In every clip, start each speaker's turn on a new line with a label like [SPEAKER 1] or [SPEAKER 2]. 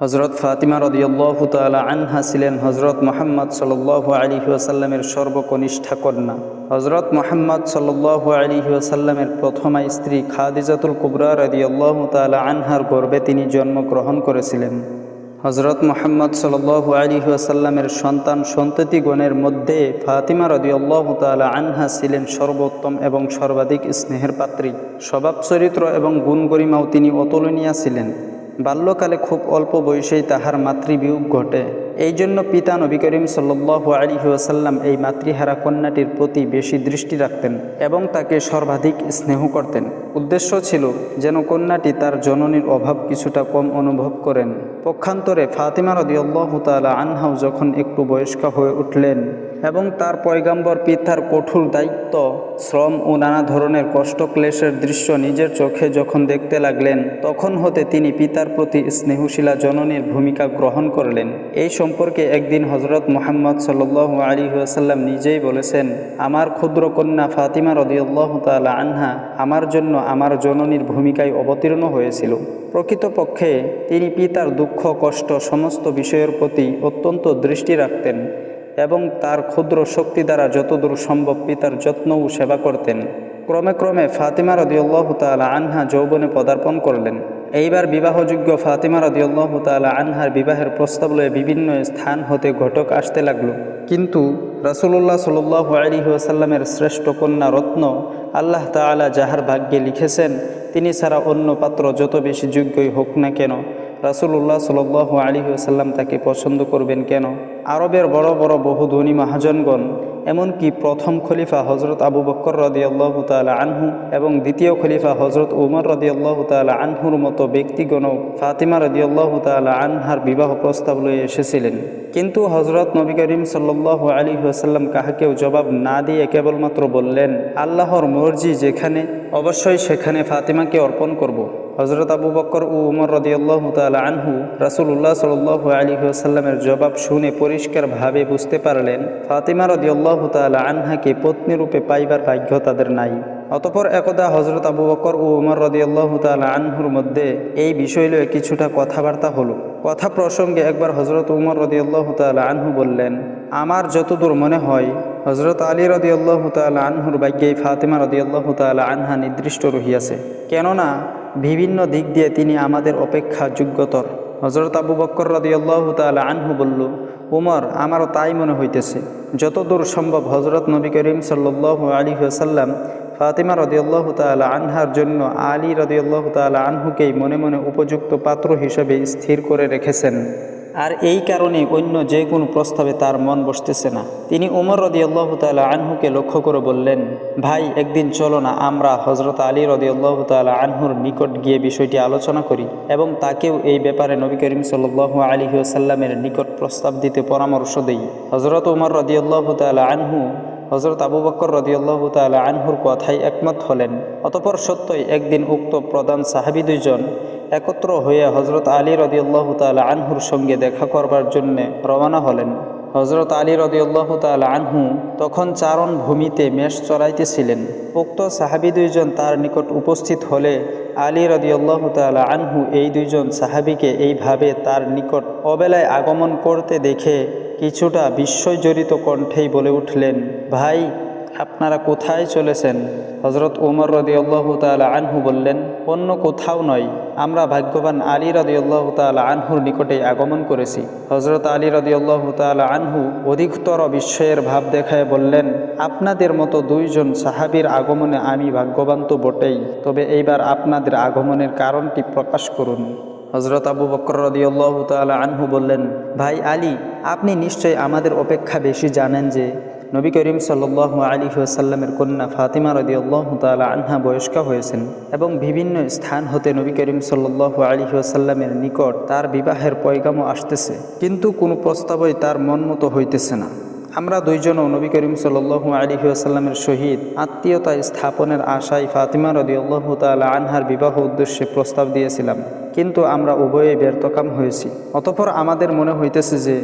[SPEAKER 1] হজরত ফাতিমা রদিয়াল্লাহ তালা আনহা ছিলেন হজরত মোহাম্মদ সাল্লাহ আলী ওয়াসাল্লামের সর্বকনিষ্ঠা কন্যা। হজরত মোহাম্মদ সাল্লাহ আলী ওয়াসাল্লামের প্রথমা স্ত্রী খাদিজাতুল কুবরা রদিয়াল্লাহ তালা আনহার গর্বে তিনি জন্মগ্রহণ করেছিলেন। হজরত মোহাম্মদ সাল্লাহ আলী ওয়াসাল্লামের সন্তান সন্ততিগণের মধ্যে ফাতিমা রদিয়াল্লাহ তালা আনহা ছিলেন সর্বোত্তম এবং সর্বাধিক স্নেহের পাত্রী। স্বভাব চরিত্র এবং গুণগরিমাও তিনি অতুলনীয় ছিলেন। বাল্যকালে খুব অল্প বয়সেই তাহার মাতৃবিয়োগ ঘটে। এই জন্য পিতা নবী করিম সাল্লাহ আলী ওয়াসাল্লাম এই মাতৃহারা কন্যাটির প্রতি বেশি দৃষ্টি রাখতেন এবং তাকে সর্বাধিক স্নেহ করতেন। উদ্দেশ্য ছিল যেন কন্যাটি তার জননীর অভাব কিছুটা কম অনুভব করেন। পক্ষান্তরে ফাতিমা রদিয়াল্লাহ তালা আনহাও যখন একটু বয়স্কা হয়ে উঠলেন এবং তার পয়গাম্বর পিতার কঠোর দায়িত্ব, শ্রম ও নানা ধরনের কষ্ট ক্লেশের দৃশ্য নিজের চোখে যখন দেখতে লাগলেন, তখন হতে তিনি পিতার প্রতি স্নেহশীলা জননীর ভূমিকা গ্রহণ করলেন। এই সম্পর্কে একদিন হজরত মোহাম্মদ সাল্লাহ আলী নিজেই বলেছেন, আমার ক্ষুদ্র কন্যা ফাতিমা রদিয়াল্লাহ তালা আনহা আমার জন্য আমার জননীর ভূমিকায় অবতীর্ণ হয়েছিল। প্রকৃতপক্ষে তিনি পিতার দুঃখ, কষ্ট সমস্ত বিষয়ের প্রতি অত্যন্ত দৃষ্টি রাখতেন। এবং তার ক্ষুদ্র শক্তি দ্বারা যতদূর সম্ভব পিতার যত্ন ও সেবা করতেন। ক্রমে ক্রমে ফাতিমা রদিউল্লাহ তালা আনহা যৌবনে পদার্পণ করলেন। এইবার বিবাহযোগ্য ফাতিমা রদিউল্লাহ তালা আনহার বিবাহের প্রস্তাব লয়ে বিভিন্ন স্থান হতে ঘটক আসতে লাগল। কিন্তু রাসুল্লাহ সাল্লাহ আলী ওয়াসাল্লামের শ্রেষ্ঠ কন্যা রত্ন আল্লাহ তালা যাহার ভাগ্যে লিখেছেন, তিনি ছাড়া অন্য পাত্র যত বেশি যোগ্যই হোক না কেন রাসুল্লাহ সাল আলী আসাল্লাম তাকে পছন্দ করবেন কেন আরবের বড় বড় বহু ধনী মহাজনগণ, এমনকি প্রথম খলিফা হজরত আবু বক্কর রদি আল্লাহ তালা আনহু এবং দ্বিতীয় খলিফা হজরত উমর রদি আল্লাহ তালা আনহুর মতো ব্যক্তিগণও ফাতিমা রদি আল্লাহ তালা আনহার বিবাহ প্রস্তাব লয়ে এসেছিলেন কিন্তু হজরত নবী করিম সাল্লাহ আলী আসাল্লাম কাহাকেও জবাব না দিয়ে কেবলমাত্র বললেন, আল্লাহর মর্জি যেখানে, অবশ্যই সেখানে ফাতিমাকে অর্পণ করব। হজরত আবু বক্কর ও উমর রদিয়াল্লাহ তালা আনহু রাসুল্লাহ সাল আলী আসাল্লামের জবাব শুনে পরিষ্কারভাবে বুঝতে পারলেন, ফাতিমা রদিয়াল্লাহ তালা আনহাকে পত্নীরূপে পাইবার ভাগ্য তাদের নাই। অতপর একদা হজরত আবু বকর ও উমর রদিয়াল্লাহ তালা আনহুর মধ্যে এই বিষয় লয়ে কিছুটা কথাবার্তা হলো। কথা প্রসঙ্গে একবার হজরত উমর রদিয়াল্লাহ তালা আনহু বললেন, আমার যতদূর মনে হয় হজরত আলী রদিয়াল্লাহ তালা আনহুর ভাগ্যেই ফাতিমা রদিয়াল্লাহ তালা আনহা নির্দিষ্ট রহিয়াছে। কেননা বিভিন্ন দিক দিয়ে তিনি আমাদের অপেক্ষা যোগ্যতর হজরত আবু বক্কর রদিয়াল্লাহ তাল আনহু বলল, উমর, আমারও তাই মনে হইতেছে। যতদূর সম্ভব হজরত নবী করিম সাল্লাহ আলী সাল্লাম ফাতিমা রদিয়াল্লাহ তাল আনহার জন্য আলী রদিয়াল্লাহ তাল আনহুকেই মনে মনে উপযুক্ত পাত্র হিসেবে স্থির করে রেখেছেন। আর এই কারণে অন্য যে কোনো প্রস্তাবে তার মন বসতেছে না। তিনি উমর রদিয়াল্লাহ তালা আনহুকে লক্ষ্য করে বললেন, ভাই, একদিন চলো না, আমরা হজরত আলী রদিয়াল্লাহ তালা আনহুর নিকট গিয়ে বিষয়টি আলোচনা করি এবং তাকেও এই ব্যাপারে নবী করিম সাল্লাহ আলী সাল্লামের নিকট প্রস্তাব দিতে পরামর্শ দেই। হজরত উমর রদিয়াল্লাহ তালা আনহু হজরত আবু বক্কর রদিয়াল্লাহ তালা আনহুর কথাই একমত হলেন, অতপর সত্যই একদিন উক্ত প্রধান সাহাবি দুইজন একত্র হয়ে হজরত আলী রদিয়াল্লাহ তালা আনহুর সঙ্গে দেখা করবার জন্যে রওনা হলেন। হজরত আলী রদিয়াল্লাহ তালা আনহু তখন চারণ ভূমিতে মেষ চড়াইতেছিলেন। উক্ত সাহাবি দুইজন তার নিকট উপস্থিত হলে আলী রদিয়াল্লাহ তালা আনহু এই দুইজন সাহাবিকে এইভাবে তার নিকট অবেলায় আগমন করতে দেখে কিছুটা বিস্ময়জড়িত কণ্ঠেই বলে উঠলেন, ভাই আপনারা কোথায় চলেছেন? হজরত উমর রদি আল্লাহ তালা আনহু বললেন, অন্য কোথাও নয়। আমরা ভাগ্যবান আলী রদি আল্লাহ তালা আনহুর নিকটে আগমন করেছি। হজরত আলী রদি আল্লাহ তালা আনহু অধিকতর বিস্ময়ের ভাব দেখায় বললেন, আপনাদের মতো দুইজন সাহাবির আগমনে আমি ভাগ্যবান তো বটেই। তবে এইবার আপনাদের আগমনের কারণটি প্রকাশ করুন। হজরত আবু বকর রদিয়াল্লাহ তালা আনহু বললেন, ভাই আলী, আপনি নিশ্চয় আমাদের অপেক্ষা বেশি জানেন যে নবী করিম সাল্লাহ আলী সাল্লামের কন্যা ফাতিমা রদিয়াল্লাহ তালা আনহা বয়স্কা হয়েছেন এবং বিভিন্ন স্থান হতে নবী করিম সাল্লাহ আলী সাল্লামের নিকট তার বিবাহের পয়গামও আসতেছে, কিন্তু কোনো প্রস্তাবই তার মন মতো হইতেছে না। আমরা দুইজনও নবী করিম সাল্লু আলী আসাল্লামের সহিত আত্মীয়তা স্থাপনের আশায় ফাতিমা রদি আল্লাহ তালা আনহার বিবাহ উদ্দেশ্যে প্রস্তাব দিয়েছিলাম, কিন্তু আমরা উভয়ে ব্যর্থকাম হয়েছি। অতপর আমাদের মনে হইতেছে যে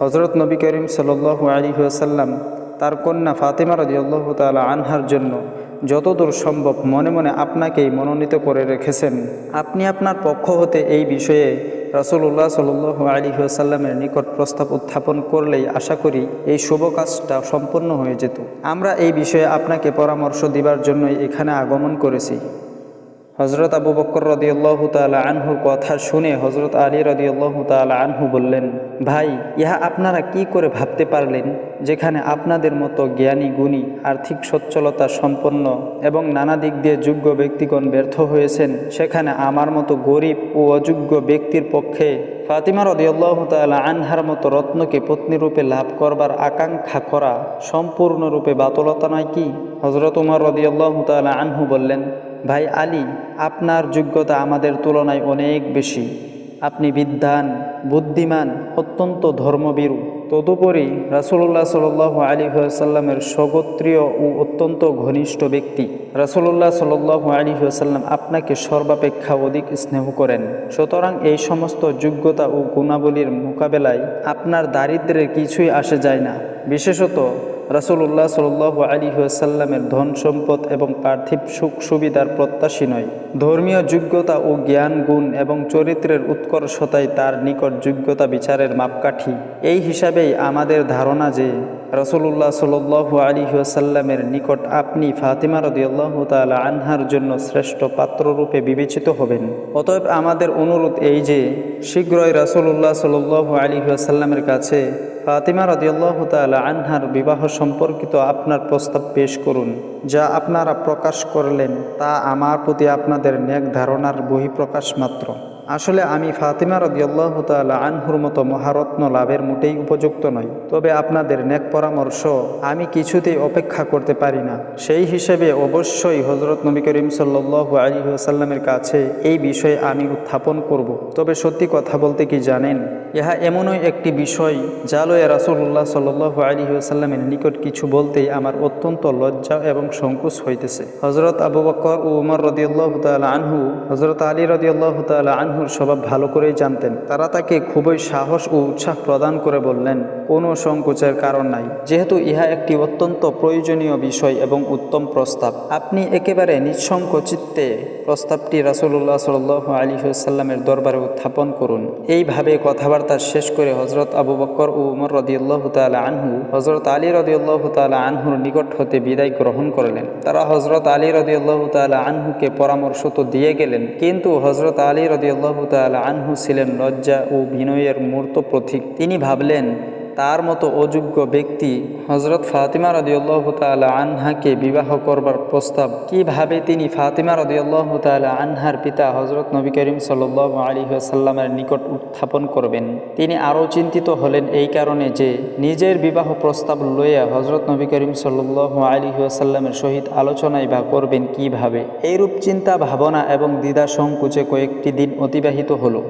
[SPEAKER 1] হজরত নবী করিম সাল্লু আলী আসাল্লাম তার কন্যা ফাতেমা রাজি আল্লাহ তালা আনহার জন্য যতদূর সম্ভব মনে মনে আপনাকেই মনোনীত করে রেখেছেন। আপনি আপনার পক্ষ হতে এই বিষয়ে রাসুল্লাহ সাল আলী সাল্লামের নিকট প্রস্তাব উত্থাপন করলেই আশা করি এই শুভ কাজটা সম্পন্ন হয়ে যেত। আমরা এই বিষয়ে আপনাকে পরামর্শ দিবার জন্যই এখানে আগমন করেছি। হজরত আবু বক্কর রদিয়াল্লাহ তালা আনহুর কথা শুনে হজরত আলী রদিয়াল্লাহ তালা আনহু বললেন, ভাই, ইহা আপনারা কি করে ভাবতে পারলেন যেখানে আপনাদের মতো জ্ঞানী, গুণী, আর্থিক সচ্ছলতা সম্পন্ন এবং নানা দিক দিয়ে যোগ্য ব্যক্তিগণ ব্যর্থ হয়েছেন, সেখানে আমার মতো গরিব ও অযোগ্য ব্যক্তির পক্ষে ফাতিমা রদিয়াল্লাহ তালা আনহার মতো রত্নকে পত্নীরূপে লাভ করবার আকাঙ্ক্ষা করা সম্পূর্ণরূপে বাতলতা নয় কি? হজরত উমর রদিয়াল্লাহ তালা আনহু বললেন ভাই আলী, আপনার যোগ্যতা আমাদের তুলনায় অনেক বেশি। আপনি বিদ্যান বুদ্ধিমান, অত্যন্ত ধর্মবীরু তদুপরি রাসুল্লাহ সাল আলী সাল্লামের স্বগোত্রীয় ও অত্যন্ত ঘনিষ্ঠ ব্যক্তি। রাসুল্লাহ সাল আলী সাল্লাম আপনাকে সর্বাপেক্ষা অধিক স্নেহ করেন। সুতরাং এই সমস্ত যোগ্যতা ও গুণাবলীর মোকাবেলায় আপনার দারিদ্রের কিছুই আসে যায় না। বিশেষত রাসুল্লাহ সাল আলী সাল্লামের ধন সম্পদ এবং পার্থিব সুখ সুবিধার প্রত্যাশী নয়। ধর্মীয় যোগ্যতা ও জ্ঞান, গুণ এবং চরিত্রের উৎকর্ষতাই তার নিকট যোগ্যতা বিচারের মাপকাঠি। এই হিসাবেই আমাদের ধারণা যে রসুল্লাহ সাল আলী সাল্লামের নিকট আপনি ফাতিমা রদিয়াল্লাহ তালা আনহার জন্য শ্রেষ্ঠ পাত্ররূপে বিবেচিত হবেন। অতএব আমাদের অনুরোধ এই যে, শীঘ্রই রসুল্লাহ সাল আলী সাল্লামের কাছে ফাতিমা রদিয়াল্লাহ তালা আনহার বিবাহ সম্পর্কিত আপনার প্রস্তাব পেশ করুন, যা আপনারা প্রকাশ করলেন, তা আমার প্রতি আপনাদের ন্যাক ধারণার বহিঃপ্রকাশ মাত্র। আসলে আমি ফাতিমা রদিয়াল্লাহ তালা আনহুর মতো মহারত্ন লাভের মোটেই উপযুক্ত নই। তবে আপনাদের ন্যাক পরামর্শ আমি কিছুতেই অপেক্ষা করতে পারি না। সেই হিসেবে অবশ্যই হজরত নবী করিম সাল্লাহ আলী আসাল্লামের কাছে এই বিষয়ে আমি উত্থাপন করব। তবে সত্যি কথা বলতে কি জানেন? ইহা এমনই একটি বিষয় যা লয়ে রাসুল্লাহ সাল্লাহ আলী আসাল্লামের নিকট কিছু বলতেই আমার অত্যন্ত লজ্জা এবং সংকোচ হইতেছে। হজরত আবু বকর উমর রদিয়াল্লাহ তাল আনহু হজরত আলী রদিয়াল্লাহ তাল আনহুর স্বভাব ভালো করেই জানতেন। তারা তাকে খুবই সাহস ও উৎসাহ প্রদান করে বললেন, কোনো সংকোচের কারণ নাই। যেহেতু ইহা একটি অত্যন্ত প্রয়োজনীয় বিষয় এবং উত্তম প্রস্তাব। আপনি একেবারে নিঃসংকোচিত্তে প্রস্তাবটি রাসুল্লাহ সাল আলী সাল্লামের দরবারে উত্থাপন করুন। এইভাবে কথাবার্তা শেষ করে হজরত আবু বক্কর ও উমর রদিউল্লাহ তালা আনহু হজরত আলী রদিউল্লাহ তালা আনহুর নিকট হতে বিদায় গ্রহণ করলেন। তারা হজরত আলী রদিউল্লাহ তালা আনহুকে পরামর্শ তো দিয়ে গেলেন, কিন্তু হজরত আলী রদিউল্লাহ তালা আনহু ছিলেন লজ্জা ও বিনয়ের মূর্ত প্রতীক। তিনি ভাবলেন তার মতো অযোগ্য ব্যক্তি হজরত ফাতিমা রদিউল্লাহ তালা আনহাকে বিবাহ করবার প্রস্তাব কীভাবে তিনি ফাতিমা রদিউল্লাহ তালা আনহার পিতা হজরত নবী করিম সাল আলী সাল্লামের নিকট উত্থাপন করবেন। তিনি আরও চিন্তিত হলেন এই কারণে যে নিজের বিবাহ প্রস্তাব লইয়া হজরত নবী করিম সাল আলী সাল্লামের সহিত আলোচনায় বা করবেন কীভাবে? এইরূপ চিন্তা, ভাবনা এবং দ্বিধা সংকুচে কয়েকটি দিন অতিবাহিত হলো।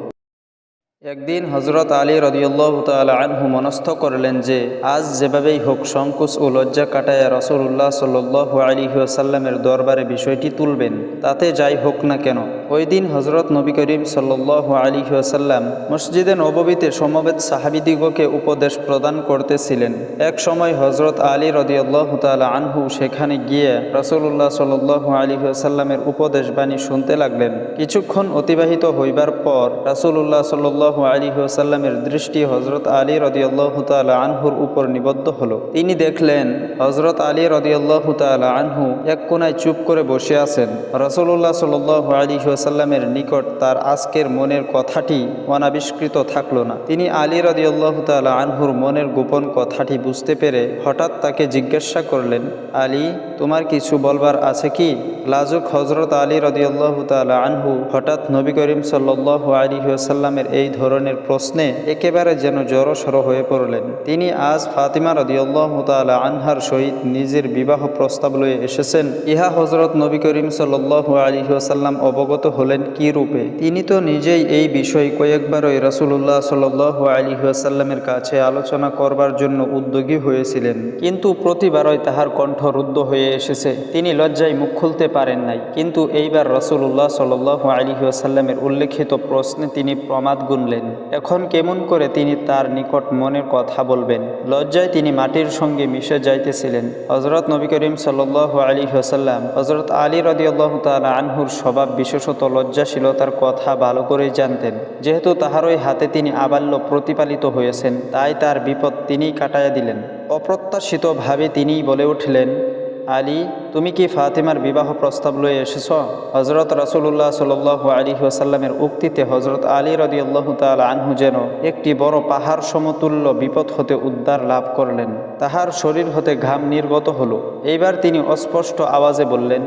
[SPEAKER 1] একদিন হজরত আলী রদিউল্লাহ তালহু মনস্থ করলেন যে, আজ যেভাবেই হোক সংকোচ ও লজ্জা কাটায়া রসুল্লাহ সাল্লু আলী সাল্লামের দরবারে বিষয়টি তুলবেন, তাতে যাই হোক না কেন ওই দিন হজরত নবী করিম সাল্লাহ আলী সাল্লাম মসজিদে নববীতে সমবেত সাহাবিদিগকে উপদেশ প্রদান করতেছিলেন। এক সময় হজরত আলী রদিউল্লাহ তালা আনহু সেখানে গিয়ে রসুল্লাহ সাল্লাহ আলী সাল্লামের উপদেশ বাণী শুনতে লাগলেন। কিছুক্ষণ অতিবাহিত হইবার পর রাসুল্লাহ সাল্লাহ আলী সাল্লামের দৃষ্টি হজরত আলী রদিয়াল্লাহ তালা আনহুর উপর নিবদ্ধ হলো। তিনি দেখলেন হজরত আলী রদিয়াল্লাহ তালা আনহু এক কোনায় চুপ করে বসে আছেন। রসুল্লাহ সাল আলী সাল্লামের নিকট তার আজকের মনের কথাটি অনাবিষ্কৃত থাকল না। তিনি আলী রদিয়াল্লাহ তালা আনহুর মনের গোপন কথাটি বুঝতে পেরে হঠাৎ তাকে জিজ্ঞাসা করলেন, আলী, তোমার কিছু বলবার আছে কি? লাজুক হজরত আলী রদিয়াল্লাহ তালা আনহু হঠাৎ নবী করিম সাল্লাহ আলী সাল্লামের এই ধরনের প্রশ্নে একেবারে যেন জড়সড় হয়ে পড়লেন। তিনি আজ ফাতিমা রদিউল্লাহ তালা আনহার সহিত নিজের বিবাহ প্রস্তাব লয়ে এসেছেন। ইহা হজরত নবী করিম সাল্লাহ আলী সাল্লাম অবগত হলেন কি রূপে? তিনি তো নিজেই এই বিষয় কয়েকবারই রসুল্লাহ সাল আলী আসাল্লামের কাছে আলোচনা করবার জন্য উদ্যোগী হয়েছিলেন। কিন্তু প্রতিবারই তাহার কণ্ঠ রুদ্ধ হয়ে এসেছে। তিনি লজ্জায় মুখ খুলতে পারেন নাই। কিন্তু এইবার রসুল্লাহ সাল আলী আসাল্লামের উল্লেখিত প্রশ্নে তিনি প্রমাদ গুনলেন। এখন কেমন করে তিনি তার নিকট মনের কথা বলবেন? লজ্জায় তিনি মাটির সঙ্গে মিশে যাইতেছিলেন। হজরত নবী করিম সাল্লাহ আলী হজরত আলী রদিয়াল্লাহ তালা আনহুর স্বভাব বিশেষত লজ্জাশীলতার কথা ভালো করেই জানতেন। যেহেতু তাহারই হাতে তিনি আবাল্য প্রতিপালিত হয়েছেন, তাই তার বিপদ তিনিই কাটাইয়া দিলেন। অপ্রত্যাশিতভাবে তিনিই বলে উঠলেন, আলী, তুমি কি ফাতিমার বিবাহ প্রস্তাব লয়ে এসেছ? হজরত রসুল্লাহ সাল আলী ওসাল্লামের উক্তিতে হজরত আলী রদি আল্লাহ তাল আনহু যেন একটি বড় পাহাড় সমতুল্য বিপদ হতে উদ্ধার লাভ করলেন, তাহার শরীর হতে ঘাম নির্গত হল। এইবার তিনি অস্পষ্ট আওয়াজে বললেন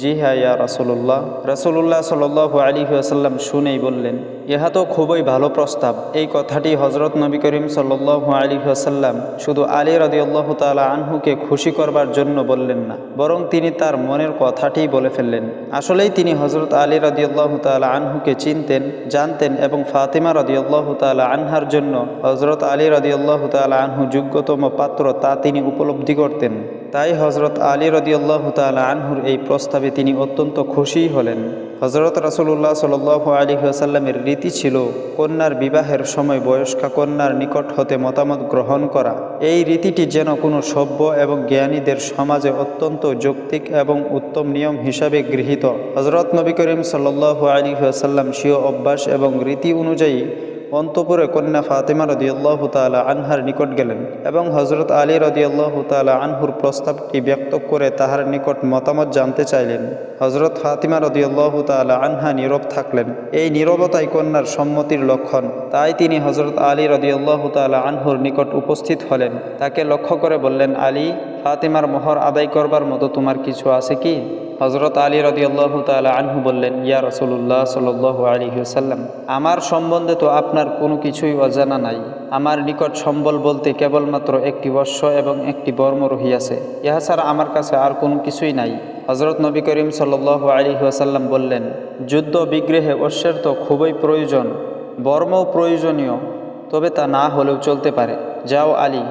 [SPEAKER 1] জি হ্যাঁ ইয়া রসুল্লাহ রসুল্লাহ সাল আলী আসাল্লাম শুনেই বললেন, ইহা তো খুবই ভালো প্রস্তাব। এই কথাটি হজরত নবী করিম সাল্লাহ আলী আসাল্লাম শুধু আলী রদিয়াল্লাহ তালা আনহুকে খুশি করবার জন্য বললেন না, বরং তিনি তার মনের কথাটি বলে ফেললেন। আসলেই তিনি হজরত আলী রদিয়াল্লাহ তালা আনহুকে চিনতেন, জানতেন এবং ফাতিমা রদিয়াল্লাহ তালা আনহার জন্য হজরত আলী রদিয়াল্লাহ তালা আনহু যোগ্যতম পাত্র তা তিনি উপলব্ধি করতেন। তাই হজরত আলী রদিয়াল্লাহ তালা আনহুর এই প্রস্তাবে তিনি অত্যন্ত খুশি হলেন। হজরত রাসুল্লাহ সাল আলী আসাল্লামের রীতি ছিল কন্যার বিবাহের সময় বয়স্কা কন্যার নিকট হতে মতামত গ্রহণ করা। এই রীতিটি যেন কোনো সভ্য এবং জ্ঞানীদের সমাজে অত্যন্ত যৌক্তিক এবং উত্তম নিয়ম হিসাবে গৃহীত। হজরত নবী করিম সাল্লাহ আলী আসাল্লাম স্বীয় অভ্যাস এবং রীতি অনুযায়ী অন্তপুরে কন্যা ফাতেমা রদিয়াল্লাহ তালা আনহার নিকট গেলেন এবং হজরত আলী রদিয়াল্লাহ তালা আনহুর প্রস্তাবটি ব্যক্ত করে তাহার নিকট মতামত জানতে চাইলেন। হজরত ফাতিমা রদিয়াল্লাহ তালা আনহা নীরব থাকলেন। এই নীরবতাই কন্যার সম্মতির লক্ষণ। তাই তিনি হজরত আলী রদিয়াল্লাহ তালা আনহুর নিকট উপস্থিত হলেন। তাকে লক্ষ্য করে বললেন, আলী, ফাতিমার মোহর আদায় করবার মতো তোমার কিছু আছে কি? হজরত আলী রদি আল্লাহ তালা আনহু বললেন, ইয়া রসুল্লাহ সাল আলী সাল্লাম আমার সম্বন্ধে তো আপনার কোনো কিছুই অজানা নাই। আমার নিকট সম্বল বলতে কেবলমাত্র একটি বর্ষ এবং একটি বর্ম রহিয়াছে। ইহা ছাড়া আমার কাছে আর কোনো কিছুই নাই। হজরত নবী করিম সাল আলী আসাল্লাম বললেন, যুদ্ধ বিগ্রহে অশ্বের তো খুবই প্রয়োজন, বর্মও প্রয়োজনীয়, তবে তা না হলেও চলতে পারে। যাও আলী,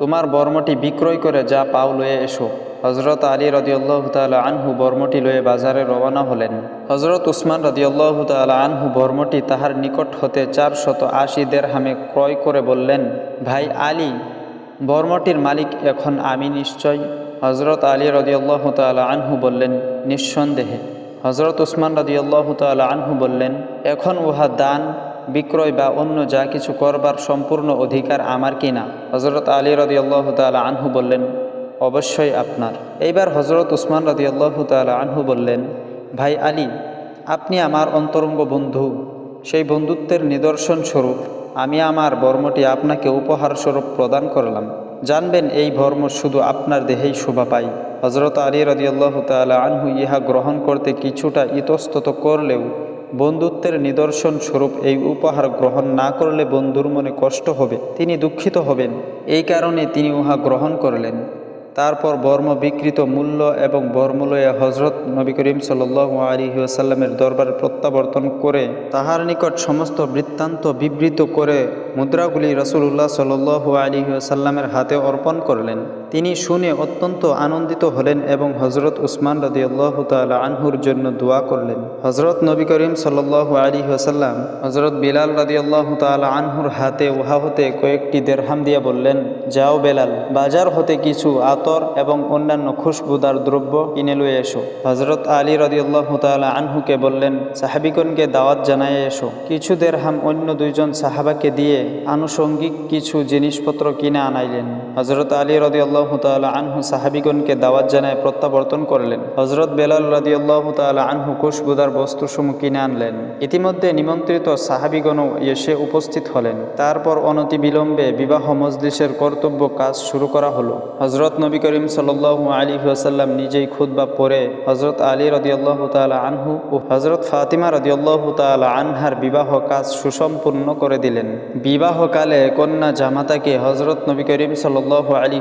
[SPEAKER 1] তোমার বর্মটি বিক্রয় করে যা পাও লয়ে এসো। হজরত আলী রদিউল্লাহ তালা আনহু বর্মটি লয়ে বাজারে রওনা হলেন। হজরত উসমান রদিউল্লাহ তালা আনহু বর্মটি তাহার নিকট হতে চার শত আশি দেড়হামে ক্রয় করে বললেন, ভাই আলী, বর্মটির মালিক এখন আমি নিশ্চয়? হজরত আলী রদিউল্লাহ তালা আনহু বললেন, নিঃসন্দেহে। হজরত উসমান রদিউল্লাহ তালা আনহু বললেন, এখন উহা দান, বিক্রয় বা অন্য যা কিছু করবার সম্পূর্ণ অধিকার আমার কিনা হজরত আলী রদিউল্লাহ তালা আনহু বললেন অবশ্যই আপনার। এইবার হজরত উসমান রদি আল্লাহ তালা আনহু বললেন, ভাই আলী, আপনি আমার অন্তরঙ্গ বন্ধু। সেই বন্ধুত্বের নিদর্শন স্বরূপ আমি আমার বর্মটি আপনাকে উপহার স্বরূপ প্রদান করলাম। জানবেন এই বর্ম শুধু আপনার দেহেই শোভা পাই হজরত আলী রদিয়াল্লাহ তালা আনহু ইহা গ্রহণ করতে কিছুটা ইতস্তত করলেও বন্ধুত্বের নিদর্শন স্বরূপ এই উপহার গ্রহণ না করলে বন্ধুর মনে কষ্ট হবে, তিনি দুঃখিত হবেন। এই কারণে তিনি উহা গ্রহণ করলেন। তারপর বর্ম বিকৃত মূল্য এবং বর্মলয়ে হজরত নবী করিম সাল আলী আসাল্লামের দরবারে প্রত্যাবর্তন করে তাহার নিকট সমস্ত বৃত্তান্ত বিবৃত করে মুদ্রাগুলি রসুল্লাহ সাল আলী আসাল্লামের হাতে অর্পণ করলেন। তিনি শুনে অত্যন্ত আনন্দিত হলেন এবং হজরত উসমান রদিয়াল্লাহ তালা আনহুর জন্য দোয়া করলেন। হজরত নবী করিম সাল আলী আসাল্লাম হজরত বিলাল রদিয়াল্লাহ তালা আনহুর হাতে উহা হতে কয়েকটি দেড়হাম দিয়া বললেন, যাও বেলাল, বাজার হতে কিছু আতর এবং অন্যান্য খুশবুদার দ্রব্য কিনে লয়ে এসো। হজরত আলী রদিয়াল্লাহ তালা আনহুকে বললেন, সাহাবিগণকে দাওয়াত জানায় এসো। কিছু দেড়হাম অন্য দুইজন সাহাবাকে দিয়ে আনুষঙ্গিক কিছু জিনিসপত্র কিনে আনাইলেন। হজরত আলী রদিয়াল্লাহ তালা আনহু সাহাবিগণকে দাওয়াত জানায় প্রত্যাবর্তন করলেন। হজরত বেলাল রদিয়াল্লাহ তালা আনহু খুশবুদার বস্তুসমূহ কিনে আনলেন। ইতিমধ্যে নিমন্ত্রিত সাহাবিগণও এসে উপস্থিত হলেন। তারপর অনতি বিলম্বে বিবাহ মজলিসের কর্তব্য কাজ শুরু করা হলো। হজরত নবী করিম সাল আলী আসাল্লাম নিজেই খুদ্া পরে হজরত আলী রদিয়াল্লাহ তালা আনহু ও হজরত ফাতিমা রদিয়াল্লাহ তালা আনহার বিবাহ কাজ সুসম্পূর্ণ করে দিলেন। বিবাহকালে কন্যা জামাতাকে হজরত নবী করিম সাল আলী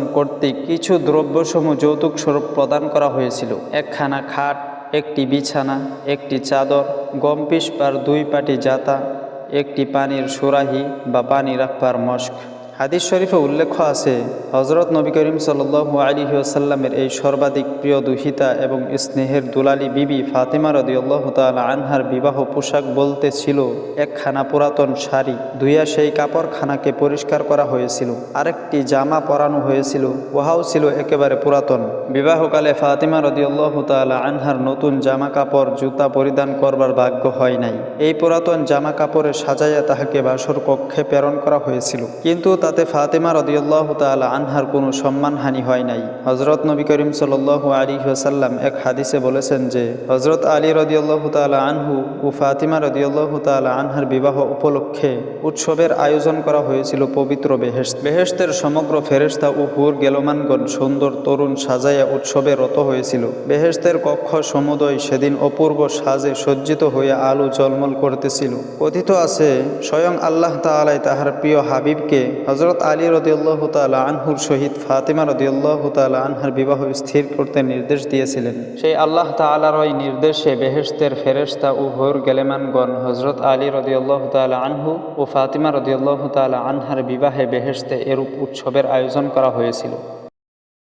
[SPEAKER 1] আসাল্লাম কর্তৃক কিছু দ্রব্যসমূহ যৌতুক স্বরূপ প্রদান করা হয়েছিল। একখানা খাট, একটি বিছানা, একটি চাদর গম্পিস পার দুই পাটি জাতা, একটি পানির সুরাহি বা পানি রাখবার মস্ক। হাদিস শরীফে উল্লেখ আছে হজরত নবী করিম সাল্লু আলী আসাল্লামের এই সর্বাধিক প্রিয় দুহিতা এবং স্নেহের দুলালি বিবি ফাতিমা রদিউল্লাহ তালা আনহার বিবাহ পোশাক বলতে ছিল একখানা পুরাতন শাড়ি, ধুইয়া সেই কাপড়খানাকে পরিষ্কার করা হয়েছিল। আরেকটি জামা পরানো হয়েছিল, উহাও ছিল একেবারে পুরাতন। বিবাহকালে ফাতিমা রদিউল্লাহ তালা আনহার নতুন জামা কাপড় জুতা পরিধান করবার ভাগ্য হয় নাই। এই পুরাতন জামা কাপড়ে সাজাইয়া তাহাকে বাসর কক্ষে প্রেরণ করা হয়েছিল। কিন্তু তাতে ফাতেমা রদিউল্লাহ তালা আনহার কোনো সম্মানহানি হয় নাই। হজরত নবী করিম সাল আলী ওসাল্লাম এক হাদিসে বলেছেন যে হজরত আলী রদিউল্লাহ তালা আনহু ও ফাতিমা রদিউল্লাহ তালা আনহার বিবাহ উপলক্ষে উৎসবের আয়োজন করা হয়েছিল পবিত্র বেহেস্ত বেহেস্তের সমগ্র ফেরেস্তা ও হুর গেলমানগণ, সুন্দর তরুণ সাজাইয়া উৎসবে রত হয়েছিল। বেহেস্তের কক্ষ সমুদয় সেদিন অপূর্ব সাজে সজ্জিত হয়ে আলো জলমল করতেছিল। কথিত আছে, স্বয়ং আল্লাহ তালাই তাহার প্রিয় হাবিবকে আলী রদিউল্লাহ তালা আনহুর শহীদ ফাতেমা রদিউল্লাহ তালা আনহার বিবাহ স্থির করতে নির্দেশ দিয়েছিলেন। সেই আল্লাহ তালার ওই নির্দেশে বেহেস্তের ফেরেস্তা ও হোর গেলেমানগণ হজরত আলী রদিউল্লাহ তালা আনহু ও ফাতিমা রদিউল্লাহ তালা আনহার বিবাহে বেহেস্তে এরূপ উৎসবের আয়োজন করা হয়েছিল।